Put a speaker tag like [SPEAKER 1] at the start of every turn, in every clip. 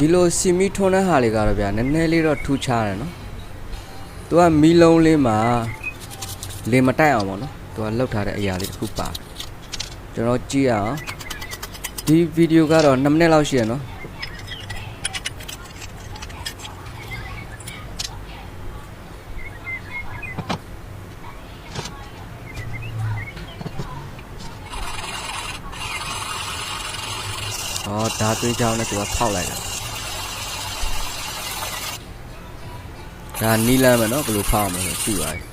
[SPEAKER 1] ဒီလိုစီမီထွန်းတဲ့ဟာတွေကတော့ဗျာနည်းနည်းလေးတော့ထူးခြားတယ်နော်သူကမီလုံးလေးမှာလေမတိုက်အောင်ပေါ့နော်သူကလှုပ်ထားတဲ့အရာလေးတစ်ခုပါတယ်ကျွန်တော်ကြည့်ရအောင်ဒီဗီဒီယိုကတော့2မိနစ်လောက်ရှိရနော်။အော်ဓာသွေးကြောင်းနဲ့သူကဖောက်လိုက်တာ။ ဒါနီလန်းမယ်နော်ဘယ်လိုဖောက်အောင်လဲရှိပါတယ်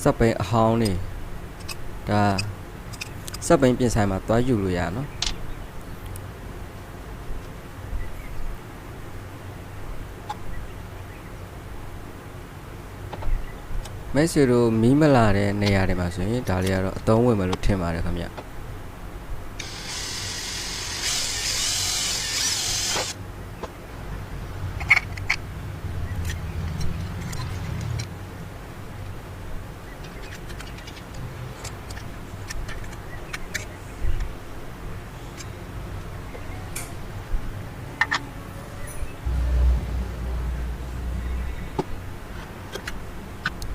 [SPEAKER 1] စက်ပိန်အဟောင်းနေဒါ စက်ပိန်ပြင်ဆိုင်မှာသွားယူလို့ရနော်မဲဆီတို့မီးမလာတဲ့နေရာတွေမှာဆိုရင်ဒါလေးကတော့အသုံးဝင်မယ်လို့ထင်ပါတယ်ခင်ဗျ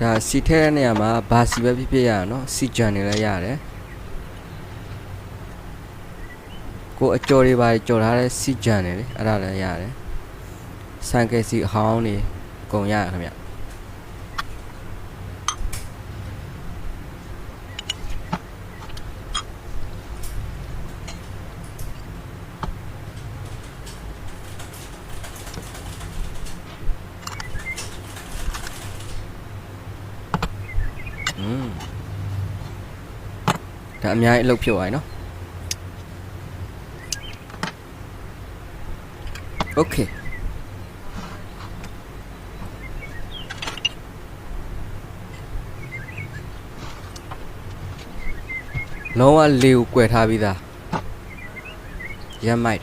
[SPEAKER 1] ဒါစီထဲတဲ့နေရာမှာဘာစီပဲဖြစ်ဖြစ်ရအောင်နော်စီဂျန်နေလည်းရတယ်ကိုအကျော်တွေပါကြော်ထားတဲ့စီဂျန်တွေလေအဲ့ဒါလည်းရတယ်ဆန်ကယ်စီအဟောင်းတွေအကုန်ရတယ်ခင်ဗျ Ừ. Thảm lục kiểu ấy nó. Ok. Nó liều quẹt hà bây giờ? Dạ mày